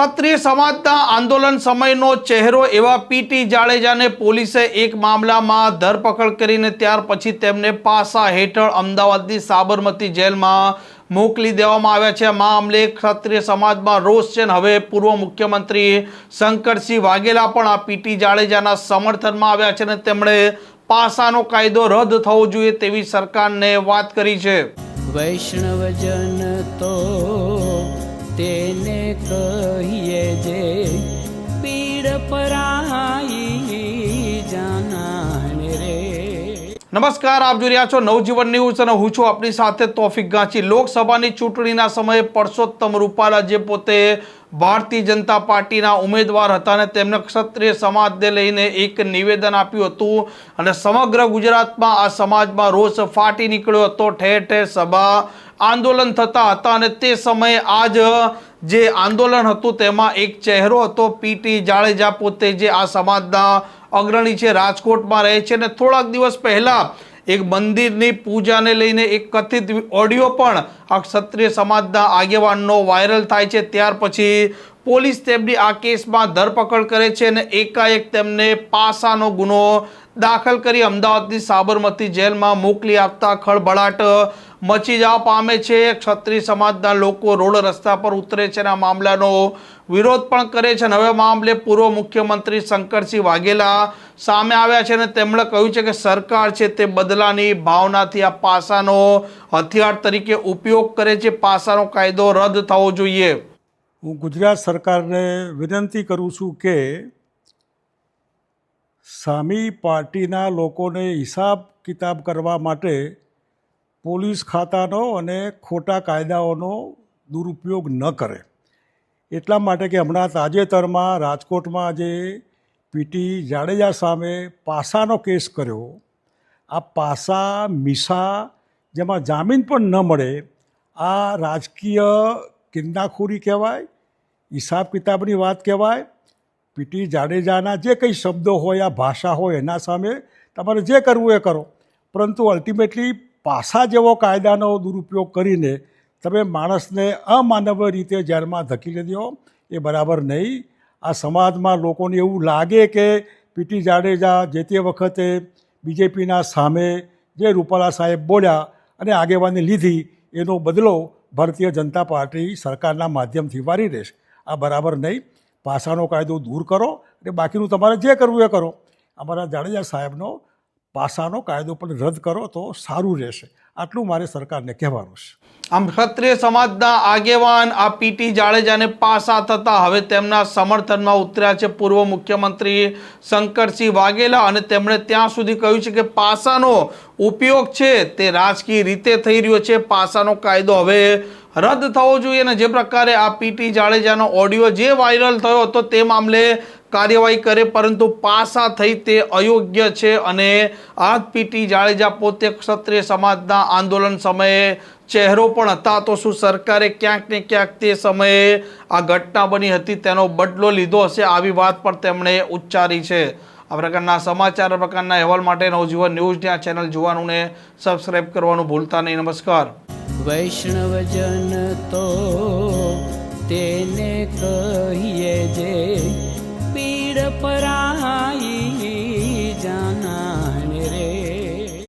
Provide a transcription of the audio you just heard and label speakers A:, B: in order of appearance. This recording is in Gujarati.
A: ક્ષત્રિય સમાજના આંદોલન સમયનો ચહેરો એવા પીટી જાડેજાને પોલીસે એક મામલામાં ધરપકડ કરીને ત્યાર પછી તેમને પાસા હેઠળ અમદાવાદની સાબરમતી જેલમાં મોકલી દેવામાં આવ્યા છે. મામલે ક્ષત્રિય સમાજમાં રોષ છે હવે પૂર્વ મુખ્યમંત્રી શંકરસિંહ વાઘેલા પણ આ પીટી જાડેજાના સમર્થનમાં આવ્યા છે અને તેમણે પાસાનો કાયદો રદ થવો જોઈએ તેવી સરકારને વાત કરી છે.
B: વૈષ્ણવજન તો તેને કહીએ જે પીડ પરાઈ જાનાને રે.
A: નમસ્કાર, આપ જોઈ રહ્યા છો નવજીવન ન્યૂઝ અને હું છું આપની સાથે તોફિક ગાંચી. લોકસભાની ચૂંટણીના સમયે પરસોત્તમ રૂપાલા જે પોતે ભારતીય જનતા પાર્ટીના ઉમેદવાર હતા અને તેમણે ક્ષત્રિય સમાજને લઈને એક નિવેદન આપ્યું હતું અને સમગ્ર ગુજરાતમાં આ સમાજમાં રોષ ફાટી નીકળ્યો હતો. ઠેર ઠેર સભા આંદોલન થતા હતા અને તે સમયે આજ જે આંદોલન હતું તેમાં એક ચહેરો હતો. પીટી જાડેજા પોતે જે આ સમાજના અગ્રણી છે, રાજકોટમાં રહે છે અને થોડાક દિવસ પહેલાં એક મંદિરની પૂજાને લઈને એક કથિત ઓડિયો પણ આ ક્ષત્રિય સમાજના આગેવાનનો વાયરલ થાય છે. ત્યાર પછી પોલીસ તેમની આ કેસમાં ધરપકડ કરે છે અને એકાએક તેમને પાસાનો ગુનો દાખલ કરી અમદાવાદની સાબરમતી જેલમાં મોકલી આપતા ખળભળાટ મચી જવા પામે છે. ક્ષત્રિય સમાજના લોકો રોડ રસ્તા પર ઉતરે છે અને આ મામલાનો વિરોધ પણ કરે છે અને હવે મામલે પૂર્વ મુખ્યમંત્રી શંકરસિંહ વાઘેલા સામે આવ્યા છે અને તેમણે કહ્યું છે કે સરકાર છે તે બદલાની ભાવનાથી આ પાસાનો હથિયાર તરીકે ઉપયોગ કરે છે. પાસાનો કાયદો રદ થવો જોઈએ.
C: હું ગુજરાત સરકારને વિનંતી કરું છું કે સામી પાર્ટીના લોકોને હિસાબ કિતાબ કરવા માટે પોલીસ ખાતાનો અને ખોટા કાયદાઓનો દુરુપયોગ ન કરે. એટલા માટે કે હમણાં તાજેતરમાં રાજકોટમાં જે પીટી જાડેજા સામે પાસાનો કેસ કર્યો, આ પાસા, મીસા જેમાં જામીન પણ ન મળે, આ રાજકીય કિન્નાખોરી કહેવાય, હિસાબ કિતાબની વાત કહેવાય, પીટી જાડેજાના જે કંઈ શબ્દો હોય, આ ભાષા હોય, એના સામે તમારે જે કરવું એ કરો. પરંતુ અલ્ટિમેટલી પાસા જેવો કાયદાનો દુરુપયોગ કરીને તમે માણસને અમાનવીય રીતે જેલમાં ધકેલી દો, એ બરાબર નહીં. આ સમાજમાં લોકોને એવું લાગે કે પીટી જાડેજા જે તે વખતે બીજેપીના સામે જે રૂપાલા સાહેબ બોલ્યા અને આગેવાની લીધી, એનો બદલો ભારતીય જનતા પાર્ટી સરકારના માધ્યમથી વારી રહેશે આ બરાબર નહીં. પાસાનો કાયદો દૂર કરો અને બાકીનું તમારે જે કરવું એ કરો. અમારા જાડેજા સાહેબનો પાસાનો કાયદો પણ રદ કરો તો સારું રહેશે. આટલું મારે સરકારને કહેવાનું છે.
A: આમ ક્ષત્રિય સમાજના આગેવાન આ પીટી જાડેજાને પાસા થતા હવે તેમના સમર્થનમાં ઉતર્યા છે પૂર્વ મુખ્યમંત્રી શંકરસિંહ વાઘેલા અને તેમણે ત્યાં સુધી કહ્યું છે કે પાસાનો ઉપયોગ છે તે રાજકીય રીતે થઈ રહ્યો છે, પાસાનો કાયદો હવે રદ થવો જોઈએ અને જે પ્રકારે આ પીટી જાડેજાનો ઓડિયો જે વાયરલ થયો હતો તે મામલે કાર્યવાહી કરે, પરંતુ પાસા થઈ તે અયોગ્ય છે અને આ પીટી જાડેજા પોતે ક્ષત્રિય સમાજના આંદોલન સમયે ચહેરો પણ હતા. તો શું સરકારે ક્યાંક ને ક્યાંક તે સમયે આ ઘટના બની હતી તેનો બદલો લીધો હશે આવી વાત પણ તેમણે ઉચ્ચારી છે. આ પ્રકારના સમાચાર પ્રકારના અહેવાલ માટે નવજીવન ન્યૂઝની આ ચેનલ જોવાનું ને સબસ્ક્રાઈબ કરવાનું ભૂલતા નહીં. નમસ્કાર.
B: વૈષ્ણવજન તો તેને કહીએ